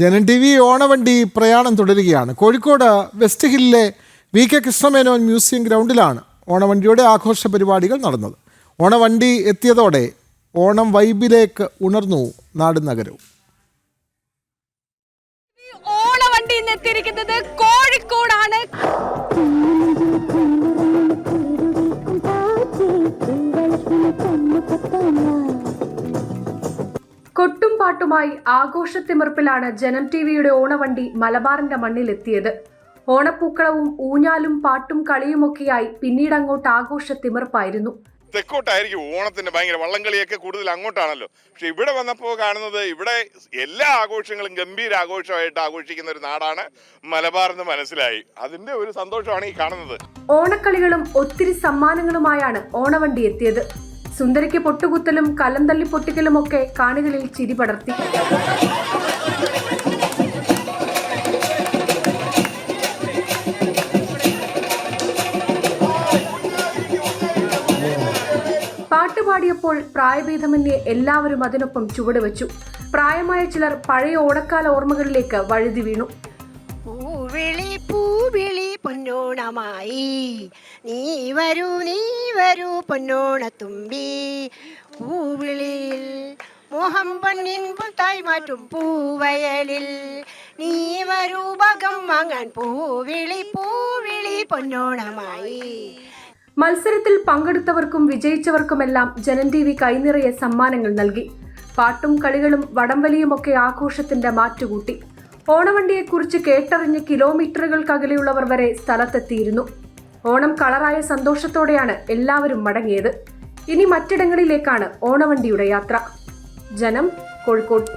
Janam T V ഓണവണ്ടി പ്രയാണം തുടരുകയാണ്. കോഴിക്കോട് വെസ്റ്റ് ഹില്ലിലെ വി കെ കൃഷ്ണമേനോൻ മ്യൂസിയം ഗ്രൗണ്ടിലാണ് ഓണവണ്ടിയുടെ ആഘോഷ പരിപാടികൾ നടന്നത്. ഓണവണ്ടി എത്തിയതോടെ ഓണം വൈബിലേക്ക് ഉണർന്നു നാടും നഗരവും. ഓണവണ്ടി എത്തിയിരിക്കുന്നത് കോഴിക്കോടാണ്. കൊട്ടും പാട്ടുമായി ആഘോഷത്തിമിർപ്പിലാണ് ജനം ടി വിയുടെ ഓണവണ്ടി മലബാറിന്റെ മണ്ണിലെത്തിയത്. ഓണപ്പൂക്കളവും ഊഞ്ഞാലും പാട്ടും കളിയുമൊക്കെയായി പിന്നീട് അങ്ങോട്ട് ആഘോഷത്തിമിർപ്പായിരുന്നു തെക്കോട്ടായിരിക്കും ഓണത്തിന്റെ ഭയങ്കര വള്ളംകളിയൊക്കെ കൂടുതൽ അങ്ങോട്ടാണല്ലോ. പക്ഷെ ഇവിടെ വന്നപ്പോൾ കാണുന്നത് ഇവിടെ എല്ലാ ആഘോഷങ്ങളും ഗംഭീര ആഘോഷമായിട്ട് ആഘോഷിക്കുന്ന ഒരു നാടാണ് മലബാർ എന്ന് മനസ്സിലായി. അതിന്റെ ഒരു സന്തോഷമാണ് ഈ കാണുന്നത്. ഓണക്കളികളും ഒത്തിരി സമ്മാനങ്ങളുമായാണ് ഓണവണ്ടി എത്തിയത്. സുന്ദരിക്ക് പൊട്ടുകുത്തലും കലം തല്ലി പൊട്ടിക്കലുമൊക്കെ കാണികളിൽ ചിരി പടർത്തി. പാട്ടുപാടിയപ്പോൾ പ്രായഭേദമന്യേ എല്ലാവരും അതിനൊപ്പം ചുവടുവെച്ചു പ്രായമായ ചിലർ പഴയ ഓണക്കാല ഓർമ്മകളിലേക്ക് വഴുതി വീണു. പൊന്നോണമായി നീ വരൂ നീ വരൂ പൊന്നോണത്തുമ്പി പൂവിളിയിൽ മോഹം പൊന്നിൻ പുത്തായി മാറ്റും പൂവയലിൽ. നീ വരൂ ഭഗം വാങ്ങാൻ പൂവിളി പൂവിളി പൊന്നോണമായി. മത്സരത്തിൽ പങ്കെടുത്തവർക്കും വിജയിച്ചവർക്കുമെല്ലാം ജനൻ ടി വി കൈനിറയെ സമ്മാനങ്ങൾ നൽകി. പാട്ടും കളികളും വടംവലിയുമൊക്കെ ആഘോഷത്തിന്റെ മാറ്റുകൂട്ടി. ഓണവണ്ടിയെക്കുറിച്ച് കേട്ടറിഞ്ഞ് കിലോമീറ്ററുകൾക്കകലെയുള്ളവർ വരെ സ്ഥലത്തെത്തിയിരുന്നു. ഓണം കളറായ സന്തോഷത്തോടെയാണ് എല്ലാവരും മടങ്ങിയത്. ഇനി മറ്റിടങ്ങളിലേക്കാണ് ഓണവണ്ടിയുടെ യാത്ര. ജനം കോഴിക്കോട്.